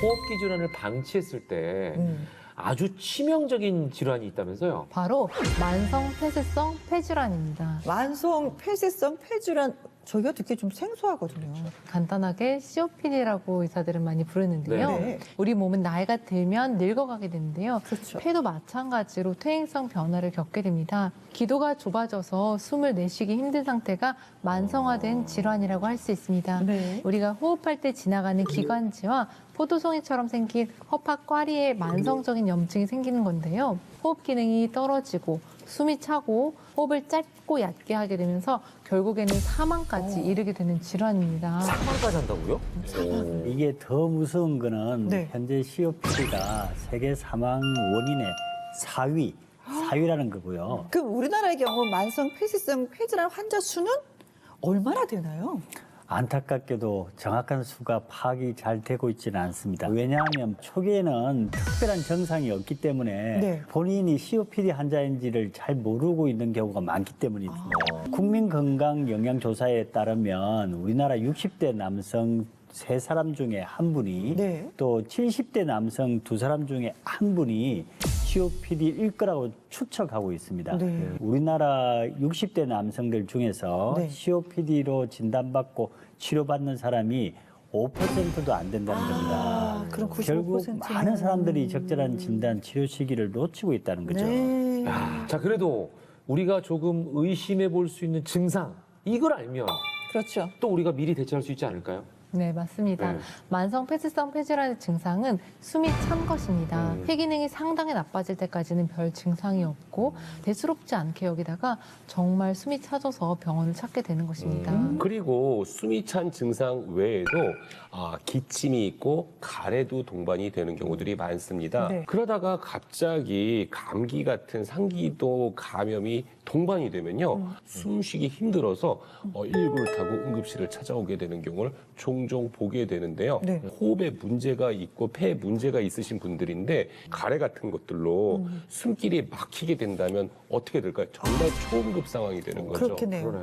호흡기 질환을 방치했을 때 음. 아주 치명적인 질환이 있다면서요? 바로 만성 폐쇄성 폐질환입니다. 만성 폐쇄성 폐질환 저희가 듣기 좀 생소하거든요. 간단하게 COPD라고 의사들은 많이 부르는데요. 네. 우리 몸은 나이가 들면 늙어가게 되는데요. 그렇죠. 폐도 마찬가지로 퇴행성 변화를 겪게 됩니다. 기도가 좁아져서 숨을 내쉬기 힘든 상태가 만성화된 질환이라고 할 수 있습니다. 네. 우리가 호흡할 때 지나가는 기관지와 포도송이처럼 생긴 허파 꽈리에 만성적인 염증이 생기는 건데요. 호흡 기능이 떨어지고 숨이 차고 호흡을 짧고 얕게 하게 되면서 결국에는 사망까지 어. 이르게 되는 질환입니다. 사망까지 한다고요? 오. 이게 더 무서운 거는 네. 현재 COPD가 세계 사망 원인의 4위, 4위라는 거고요. 그럼 우리나라의 경우 만성 폐쇄성 폐질환 환자 수는 얼마나 되나요? 안타깝게도 정확한 수가 파악이 잘 되고 있지는 않습니다. 왜냐하면 초기에는 특별한 증상이 없기 때문에 네. 본인이 COPD 환자인지를 잘 모르고 있는 경우가 많기 때문입니다. 국민건강영양조사에 따르면 우리나라 60대 남성 세 사람 중에 한 분이 네. 또 70대 남성 두 사람 중에 한 분이 COPD일 거라고 추측하고 있습니다. 네. 우리나라 60대 남성들 중에서 네. COPD로 진단받고 치료받는 사람이 5%도 안 된다는 겁니다. 아, 그럼 95%는 결국 많은 사람들이 적절한 진단 치료 시기를 놓치고 있다는 거죠. 네. 야, 자 그래도 우리가 조금 의심해 볼 수 있는 증상 이걸 알면 그렇죠. 또 우리가 미리 대처할 수 있지 않을까요? 네, 맞습니다. 네. 만성 폐쇄성 폐질환의 증상은 숨이 찬 것입니다. 음. 폐 기능이 상당히 나빠질 때까지는 별 증상이 없고 대수롭지 않게 여기다가 정말 숨이 차져서 병원을 찾게 되는 것입니다. 음. 그리고 숨이 찬 증상 외에도 아, 기침이 있고 가래도 동반이 되는 경우들이 많습니다. 네. 그러다가 갑자기 감기 같은 상기도 감염이 동반이 되면요 숨쉬기 힘들어서 어, 119를 타고 응급실을 찾아오게 되는 경우를 종종 보게 되는데요. 네. 호흡에 문제가 있고 폐에 문제가 있으신 분들인데 가래 같은 것들로 숨길이 막히게 된다면 어떻게 될까요? 정말 초응급 상황이 되는 거죠. 그렇겠네요. 그러네.